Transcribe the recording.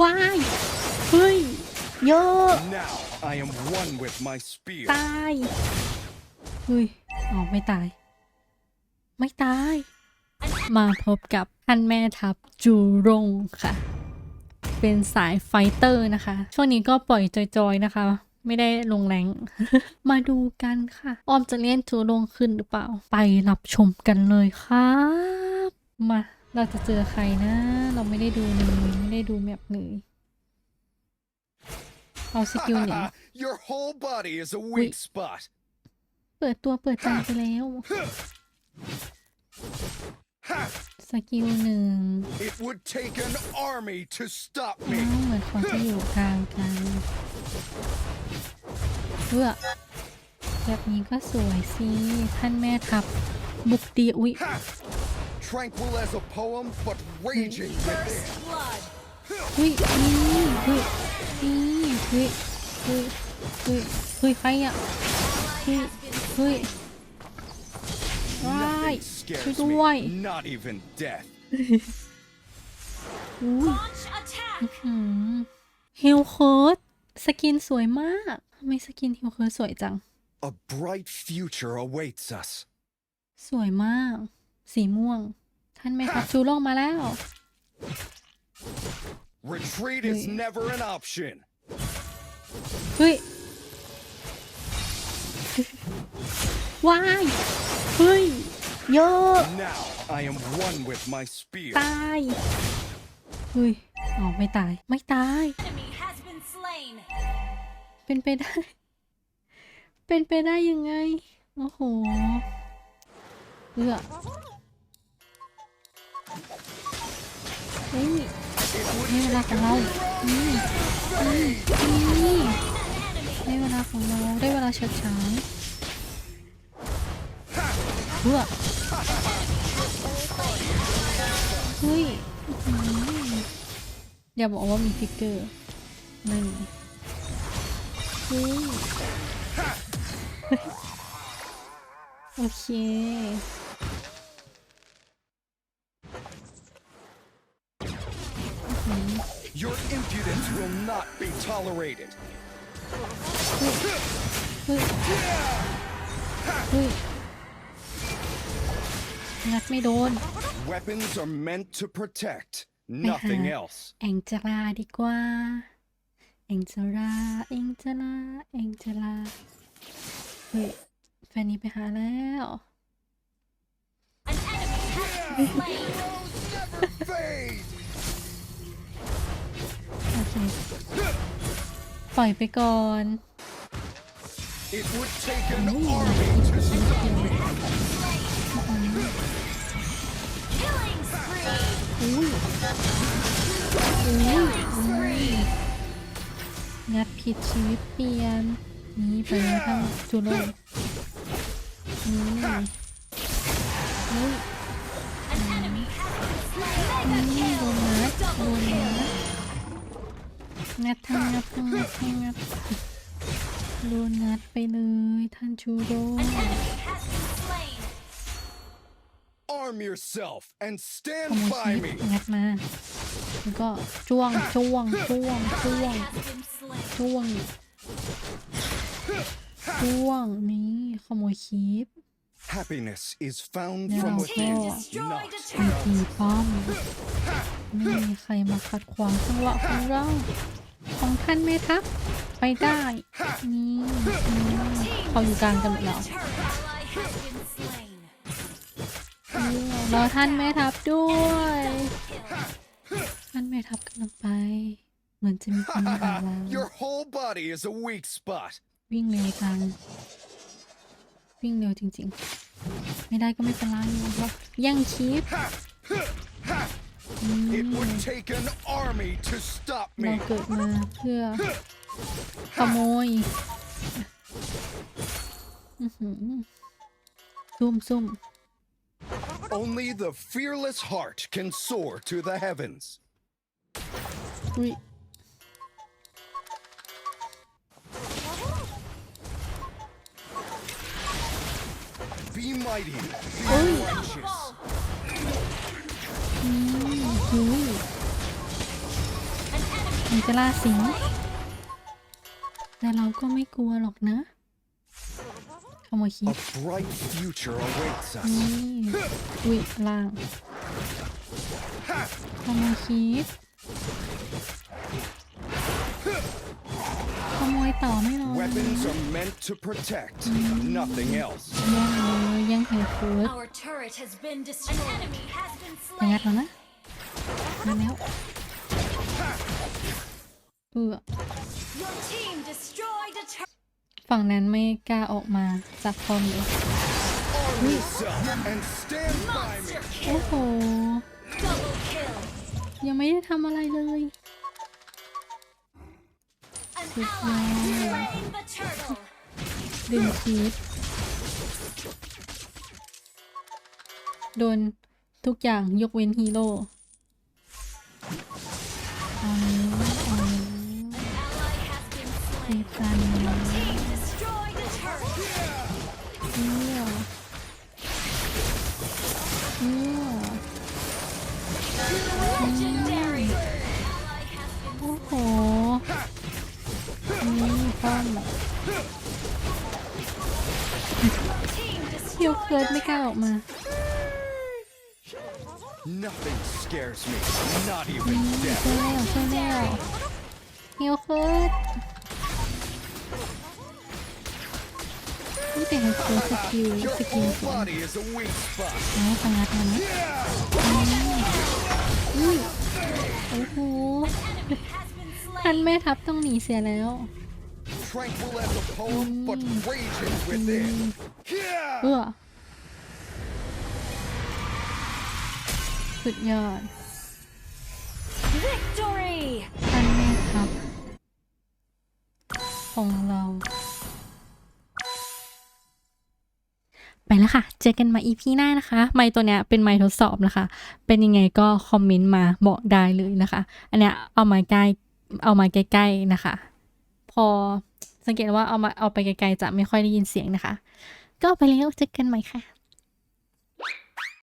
ว้ายเฮ้ยเยอะ Now I am one with my spear. ตายเฮ้ยอ๋อไม่ตาย ไม่ตาย มาพบกับท่านแม่ทัพจูรงค่ะ เป็นสายไฟเตอร์นะคะ ช่วงนี้ก็ปล่อยจอยๆนะคะ ไม่ได้ลงแรง มาดูกันค่ะ ออมจะเล่นจูรงขึ้นหรือเปล่า ไปรับชมกันเลยครับ มา เราจะเจอใครนะ เราไม่ได้ดูเลยไม่ได้ดูแมปเลยเอาสกิลหนึ่ง Your whole body is a weak Wait. spot. เปิดตัวเปิดใจไปแล้ว สกิลหนึ่ง It would take an army to stop อ้า me. วเหมือนเขาจะอยู่กลางกันเพื่อแบบนี้ก็สวยสิ ท่านแม่ทัพบุกดีอุ๊ย Tranquil as a poem, but raging within. อุ๊ยนี่เฮ้ยนี่เฮ้ยเฮ้ยเฮ้ยเฮ้ยใครอะเฮ้ยเฮ้ยว้าย Nothing ช่วย scares ด้วย me, not even death. อุ้ย Launch attack! ฮิลเคิร์ดสกินสวยมากทำไมสกินฮิลเคิร์ดสวยจัง A bright future awaits us. สวยมาก สีม่วง ท่านแม่ทัพชูโลกมาแล้ว Retreat is Wait. never an option. เฮ้ยว้ายเฮ้ยเยอะ Now I am one with my spear. ตายเฮ้ยอ๋อไม่ตายไม่ตาย Enemy has been slain. เป็นไปได้ เป็นไปได้ยังไง โอ้โหเพื่อ เฮ้ยให้เวลาของเราอืมอืมได้เวลาของเราได้เวลาเฉิดฉายเพื่อเฮ้ยอื้อหืออย่าบอกว่ามีฟิกเกอร์ไม่มีเฮ้ยโอเค will not be tolerated. เฮ้ยเฮ้ยงัดไม่โดน Weapons are meant to protect, nothing Uh-huh. else. แองเจลาดีกว่า แองเจลาแองเจลาแองเจลาเฮ้ย แฟนนี้ไปหาแล้ว An enemy has been slain. Fade! โอเคปล่อยไปก่อน It would take an army to stop me. Killing spree. อุ้ยอุ้ยอุ้ยงัดผิดชีวิตเปลี่ยนนี่ไปแล้วทางจุโลนี่อุ้ย An enemy has been slain. นี่โดน งัดทั้งงัดทั้งงัดทั้งงัดโดนงัดไปเลยท่านชูโร่ Enemy has been slain. Arm yourself and ข stand โมย by ชีวิ me. ตงัดมาแล้วก็จ้วงจ้วงจ้วงจ้วง Has been slain. จ้วงจ้วงนี่ขโมยคีบ Happiness is found Yeah. from Team within, destroyed not a มีตีป้อมไม่มีใครมาขัดขวางจังหวะของเรา ของท่านแม่ทัพไปได้นี่นี่เขาอยู่กลางกันหมดแล้ว turret ally has been slain. รอท่านแม่ทัพด้วยท่านแม่ทัพกำลังไป เหมือนจะมีคนมาหาเรา Your whole body is a weak spot. วิ่งเร็วจังวิ่งเร็วจริงๆ ไม่ได้ก็ไม่เป็นไรเพราะแย่งคีบ It would take an army to stop เรา me. เกิดมาเพื่อขโมยอื้อหือซุ่มซุ่ม Only the fearless heart can soar to the heavens. อุ้ย Be mighty, be Oi. righteous. อืมอุ้ย An enemy มันจะล่าสิง แต่เราก็ไม่กลัวหรอกนะขโมยคี A บ bright future awaits นี่ us. อุ้ยล่างขโมยคี บขโมยต่อไม่รอ Weapons are meant to protect, nothing else. ยังเลยยังเฮเฟิร์ส Our turret has been destroyed. An enemy has been จะงัด slain. แล้วนะมาแล้วเพื่อ Your team destroyed a turret. ฝั่งนั้นไม่กล้าออกมาจากคอมเลย Arm yourself and stand by me. Monster โอ้ kill. โห Double kill. ยังไม่ได้ทำอะไรเลย ชิดมาดึงชีพโดนทุกอย่างยกเว้นฮีโร่โอ้โห นี่ป้อม team เดี๋ยว destroyed เคิร์ด a ไม่กล้าออกมา Nothing scares me, not even ช่วย death. แล้วช่วยแล้วเฮียวเคิร์ดนี่แต่เฮียวเคิร์ดสกิล Your สกิล whole สวย body is a weak spot. แล้วสังัดมันนะอุ้ยโอ้โห has been slain. ท่านแม่ทัพต้องหนีเสียแล้ว Tranquil as a poem, but raging within. เอื้อสุดยอด Victory. ท่านแม่ทัพของเรา ไปแล้วค่ะ เจอกันใหมาอีพีหน้านะคะ ไมค์ตัวเนี้ยเป็นไมค์ทดสอบนะคะ เป็นยังไงก็คอมเมนต์มาบอกได้เลยนะคะ อันเนี้ยเอามาใกล้เอามาใกล้ๆนะคะ พอ สังเกตว่าเอามาเอาไปไกลๆจะไม่ค่อยได้ยินเสียงนะคะ ก็ไปแล้วเจอกันใหม่ค่ะ